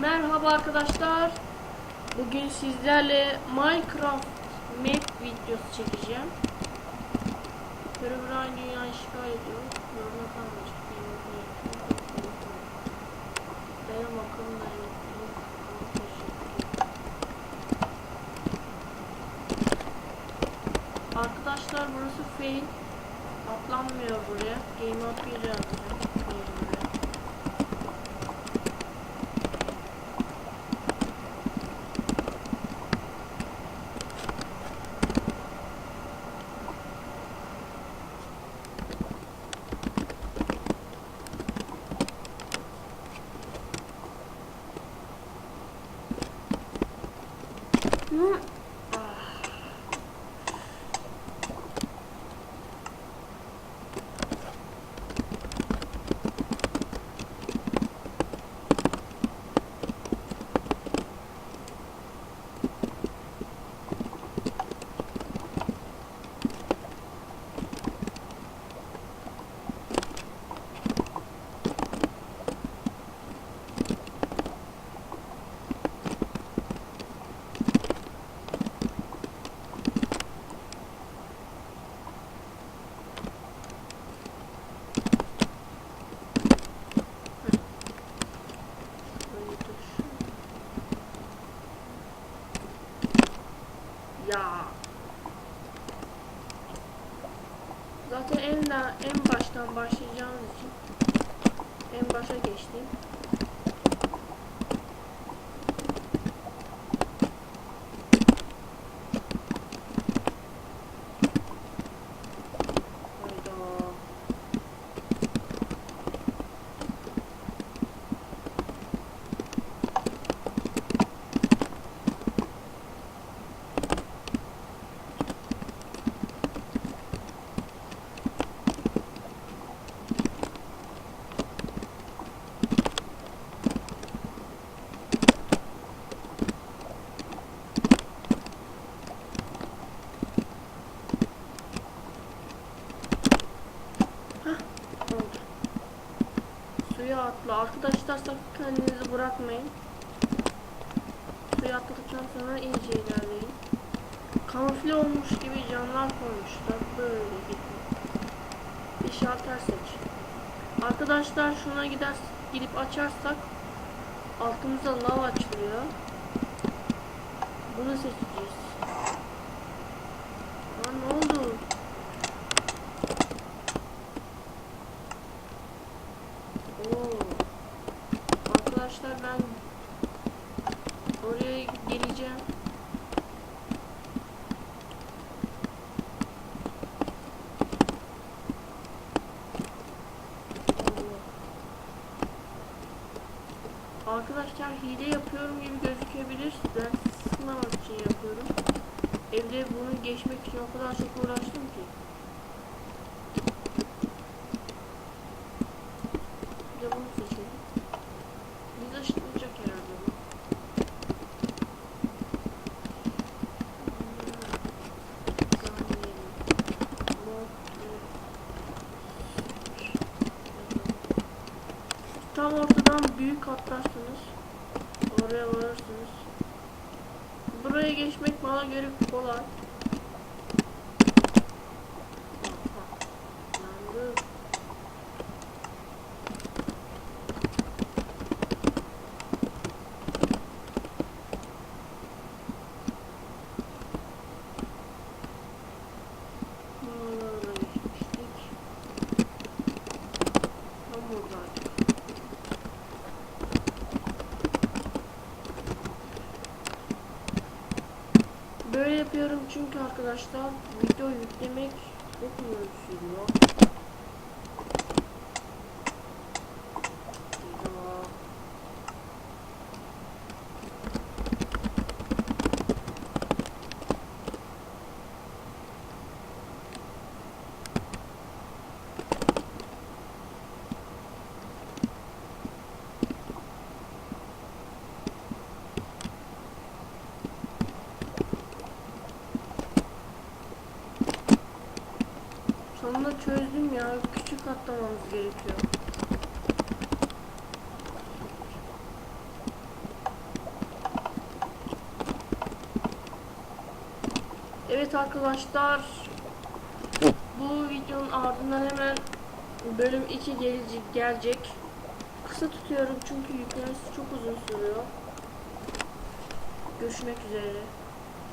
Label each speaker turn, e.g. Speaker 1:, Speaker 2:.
Speaker 1: Merhaba arkadaşlar. Bugün sizlerle Minecraft map videosu çekeceğim. Herobrine dünyayı işgal ediyor. Yoruma kalmış. Benim bakalım da Arkadaşlar burası fail. Atlanmıyor buraya. Game up yazacağım. Fail buraya. Hı. Böyle en baştan başlayacağımız için en başa geçtim. Suya atla. Arkadaşlar sakın kendinizi bırakmayın. Suya atladıktan sonra iyice ilerleyin. Kamufle olmuş gibi camlar koymuşlar. Böyle gidin. Bir şalter seç. Arkadaşlar şuna gider gidip açarsak altımıza lav açılıyor. Bunu seçeceğiz. Arkadaşlar ben oraya geleceğim. Arkadaşlar hile yapıyorum gibi gözükebilir. Ben sıkmamak için yapıyorum. Evde bunu geçmek için o kadar çok uğraştım ki. Tam ortadan büyük atlarsınız. Oraya varırsınız. Buraya geçmek bana göre kolay. Böyle yapıyorum çünkü arkadaşlar video yüklemek çok uzun sürüyor. Sonunda çözdüm ya. Küçük atlamamız gerekiyor. Evet arkadaşlar. Bu videonun ardından hemen bölüm 2 gelecek. gelecek. Kısa tutuyorum çünkü yüklemesi çok uzun sürüyor. Görüşmek üzere.